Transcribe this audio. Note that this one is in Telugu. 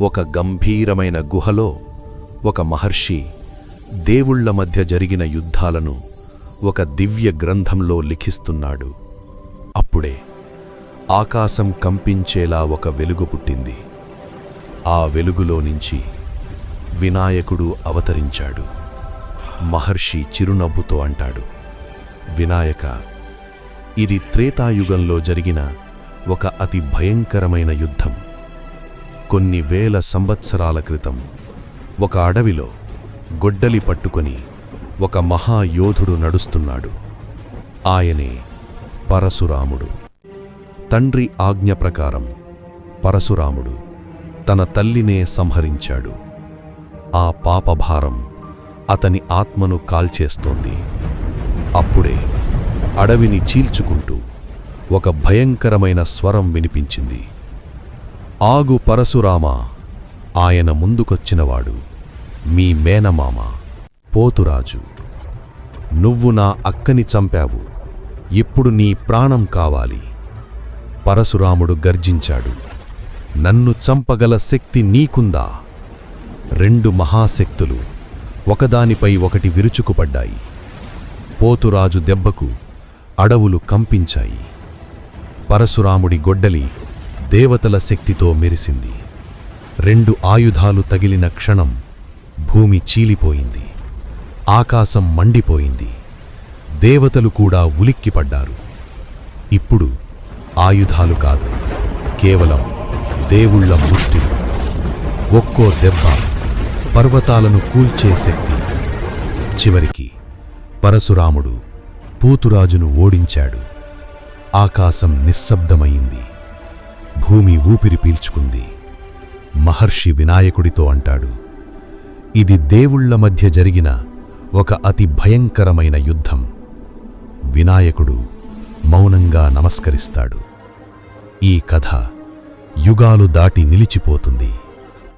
ఒక గంభీరమైన గుహలో ఒక మహర్షి దేవుళ్ళ మధ్య జరిగిన యుద్ధాలను ఒక దివ్య గ్రంథంలో లిఖిస్తున్నాడు. అప్పుడే ఆకాశం కంపించేలా ఒక వెలుగు పుట్టింది. ఆ వెలుగులో నుంచి వినాయకుడు అవతరించాడు. మహర్షి చిరునవ్వుతో అంటాడు వినాయక ఇది త్రేతాయుగంలో జరిగిన ఒక అతి భయంకరమైన యుద్ధం. కొన్ని వేల సంవత్సరాల క్రితం ఒక అడవిలో గొడ్డలి పట్టుకొని ఒక మహాయోధుడు నడుస్తున్నాడు. ఆయనే పరశురాముడు. తండ్రి ఆజ్ఞ ప్రకారం పరశురాముడు తన తల్లినే సంహరించాడు. ఆ పాపభారం అతని ఆత్మను కాల్చేస్తోంది. అప్పుడే అడవిని చీల్చుకుంటూ ఒక భయంకరమైన స్వరం వినిపించింది. ఆగు పరశురామ ఆయన ముందుకొచ్చినవాడు మీ మేనమామ పోతురాజు. నువ్వు నా అక్కని చంపావు ఇప్పుడు నీ ప్రాణం కావాలి. పరశురాముడు గర్జించాడు నన్ను చంపగల శక్తి నీకుందా? రెండు మహాశక్తులు ఒకదానిపై ఒకటి విరుచుకుపడ్డాయి. పోతురాజు దెబ్బకు అడవులు కంపించాయి. పరశురాముడి గొడ్డలి దేవతల శక్తితో మెరిసింది. రెండు ఆయుధాలు తగిలిన క్షణం భూమి చీలిపోయింది. ఆకాశం మండిపోయింది. దేవతలు కూడా ఉలిక్కిపడ్డారు. ఇప్పుడు ఆయుధాలు కాదు కేవలం దేవుళ్ళ ముష్టిలు. ఒక్కో దెబ్బ పర్వతాలను కూల్చే శక్తి. చివరికి పరశురాముడు పూతురాజును ఓడించాడు. ఆకాశం నిశ్శబ్దమైంది. భూమి ఊపిరి పీల్చుకుంది. మహర్షి వినాయకుడితో అంటాడు ఇది దేవుళ్ళ మధ్య జరిగిన ఒక అతి భయంకరమైన యుద్ధం. వినాయకుడు మౌనంగా నమస్కరిస్తాడు. ఈ కథ యుగాలు దాటి నిలిచిపోతుంది.